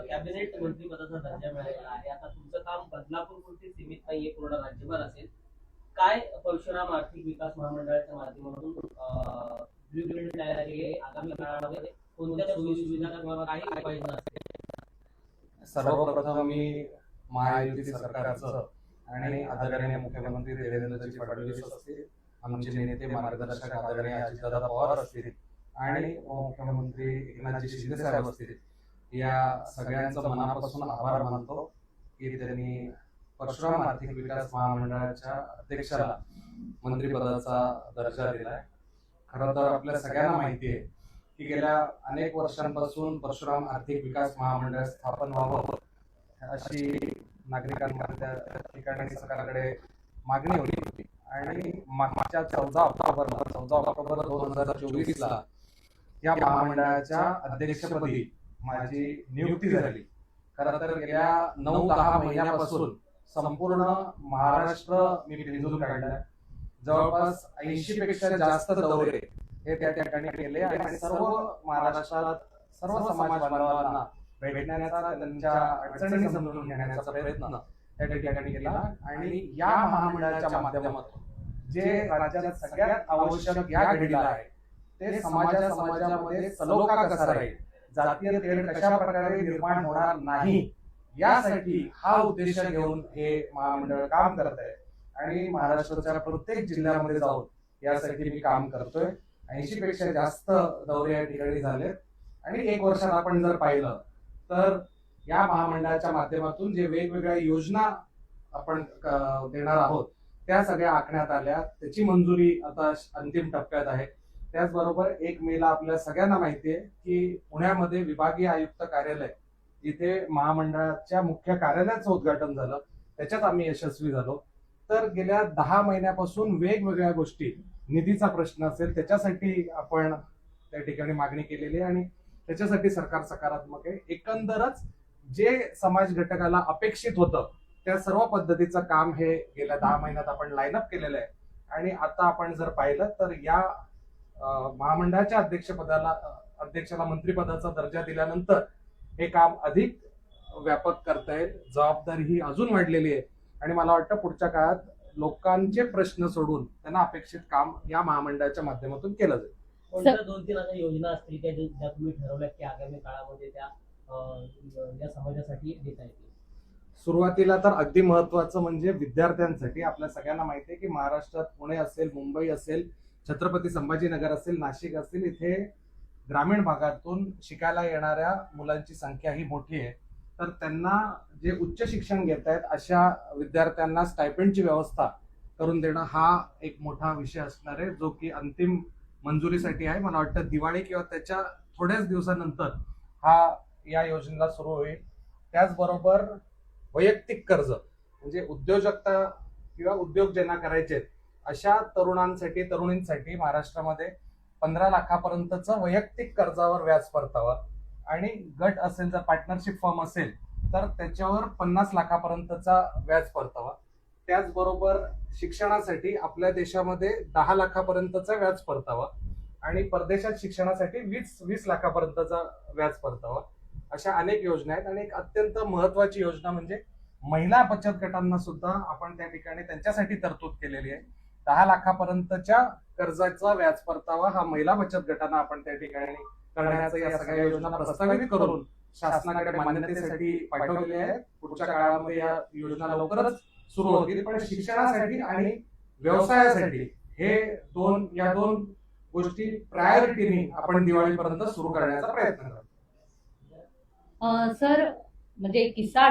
Cabinet मंत्रीपदाचा दर्जा मिळालेला आहे. आता तुमचं काम बदलापूर पुरते सीमित नाहीये पूर्ण राज्यभर असेल. काय परशुराम आर्थिक विकास महामंडळाच्या माध्यमातून ब्ल्यू प्रिंट तयार केली आगामी काळामध्ये कोणत्या सोयी सुविधा किंवा काही उपाययोजना असेल? सर्वप्रथम मी महायुती सरकारचं आणि आदरणीय मुख्यमंत्री देवेंद्रजी फडणवीस असतील आमचे नेते मार्गदर्शक आदरणीय अजितदादा पवार असतील आणि मुख्यमंत्री एकनाथजी शिंदे साहेब असतील या सगळ्यांचं मनापासून आभार मानतो की त्यांनी परशुराम आर्थिक विकास महामंडळाच्या अध्यक्षाला मंत्रिपदाचा दर्जा दिलाय. खरं तर आपल्या सगळ्यांना माहिती आहे की गेल्या अनेक वर्षांपासून परशुराम आर्थिक विकास महामंडळ स्थापन व्हावं अशी नागरिकांमध्ये त्या ठिकाणी सरकारकडे मागणी होती. आणि मागच्या चौदा ऑक्टोबर चौदा ऑक्टोबर दोन हजार चोवीसला या महामंडळाच्या अध्यक्षपदी माझी नियुक्ती झाली. खरं तर गेल्या नऊ दहा महिन्यापासून संपूर्ण महाराष्ट्र मी फिरून काढलाय. जवळपास ऐंशी पेक्षा जास्त दौरे हे त्या ठिकाणी केले आणि सर्व महाराष्ट्रात सर्व समाज बांधवांना भेटण्याचा त्यांच्या अडचणी समजून घेण्याचा प्रयत्न त्या ठिकाणी केला. आणि या महामंडळाच्या माध्यमातून जे राज्यात सगळ्यात आवश्यक या घडीला आहे ते समाजा समाजामध्ये सलोखा कसा राहील? जातीय तेढ कशा प्रकारे निर्माण होणार नाही? यासाठी हा उद्देश घेऊन हे महामंडळ काम करत आहे. आणि महाराष्ट्राच्या प्रत्येक जिल्ह्यामध्ये जाऊन यासाठी मी काम करतोय. ऐंशी पेक्षा जास्त दौरे या ठिकाणी झालेत. आणि एक वर्षात आपण जर पाहिलं तर या महामंडळाच्या माध्यमातून जे वेगवेगळ्या योजना आपण देणार आहोत त्या सगळ्या आखण्यात आल्या. त्याची मंजुरी आता अंतिम टप्प्यात आहे. त्याचबरोबर एक मेला आपल्या सगळ्यांना माहिती आहे की पुण्यामध्ये विभागीय आयुक्त कार्यालय जिथे महामंडळाच्या मुख्य कार्यालयाचं उद्घाटन झालं त्याच्यात आम्ही यशस्वी झालो. तर गेल्या दहा महिन्यापासून वेगवेगळ्या गोष्टी निधीचा प्रश्न असेल त्याच्यासाठी आपण त्या ठिकाणी मागणी केलेली आहे आणि त्याच्यासाठी सरकार सकारात्मक आहे. एकंदरच जे समाज घटकाला अपेक्षित होतं त्या सर्व पद्धतीचं काम हे गेल्या दहा महिन्यात आपण लाईन अप केलेलं आहे. आणि आता आपण जर पाहिलं तर या महामंडळाच्या अध्यक्षपदाला अध्यक्षाला मंत्रिपदाचा दर्जा दिल्यानंतर हे काम अधिक व्यापक करता येईल. जबाबदारी ही अजून वाढलेली आहे. आणि मला वाटतं पुढच्या काळात लोकांचे प्रश्न सोडून त्यांना अपेक्षित काम या महामंडळाच्या माध्यमातून केलं जाईल. कोणत्या दोन तीन अशा योजना असतील त्या ज्या तुम्ही ठरवल्या की आगामी काळामध्ये त्या या समाजासाठी देता येतील? सुरुवातीला तर अगदी महत्वाचं म्हणजे विद्यार्थ्यांसाठी आपल्या सगळ्यांना माहिती आहे की महाराष्ट्रात पुणे असेल मुंबई असेल छत्रपती संभाजीनगर असेल नाशिक असेल इथे ग्रामीण भागातून शिकायला येणाऱ्या मुलांची संख्या ही मोठी आहे. तर त्यांना जे उच्च शिक्षण घेत आहेत अशा विद्यार्थ्यांना स्टायपेंडची व्यवस्था करून देणं हा एक मोठा विषय असणार आहे जो की अंतिम मंजुरीसाठी आहे. मला वाटतं दिवाळी किंवा त्याच्या थोड्याच दिवसानंतर हा या योजनेला सुरू होईल. त्याचबरोबर वैयक्तिक कर्ज म्हणजे उद्योजकता किंवा उद्योग ज्यांना करायचे आहेत, अशा तरुणांसाठी तरुणींसाठी महाराष्ट्रामध्ये पंधरा लाखापर्यंतचं वैयक्तिक कर्जावर व्याज परतावा. आणि गट असेल जर पार्टनरशिप फॉर्म असेल तर त्याच्यावर पन्नास लाखापर्यंतचा व्याज परतावा. त्याचबरोबर शिक्षणासाठी आपल्या देशामध्ये दहा लाखापर्यंतचा व्याज परतावा. आणि परदेशात शिक्षणासाठी वीस वीस लाखापर्यंतचा व्याज परतावा. अशा अनेक योजना आहेत. आणि एक अत्यंत महत्वाची योजना म्हणजे महिला बचत गटांना सुद्धा आपण त्या ठिकाणी त्यांच्यासाठी तरतूद केलेली आहे. दहा लाखापर्यंतच्या कर्जाचा व्याज परतावा हा महिला बचत गटांना आपण त्या ठिकाणी करण्याचा या सगळ्या योजना प्रस्तावित करून शासनाकडे मान्यतेसाठी पाठवलेल्या आहेत. पुढच्या काळामध्ये या योजना लवकरच सुरू होतील. पण शिक्षणासाठी आणि व्यवसायासाठी हे दोन या दोन गोष्टी प्रायोरिटीने आपण दिवाळीपर्यंत सुरू करण्याचा प्रयत्न करतो. सर म्हणजे किस्सा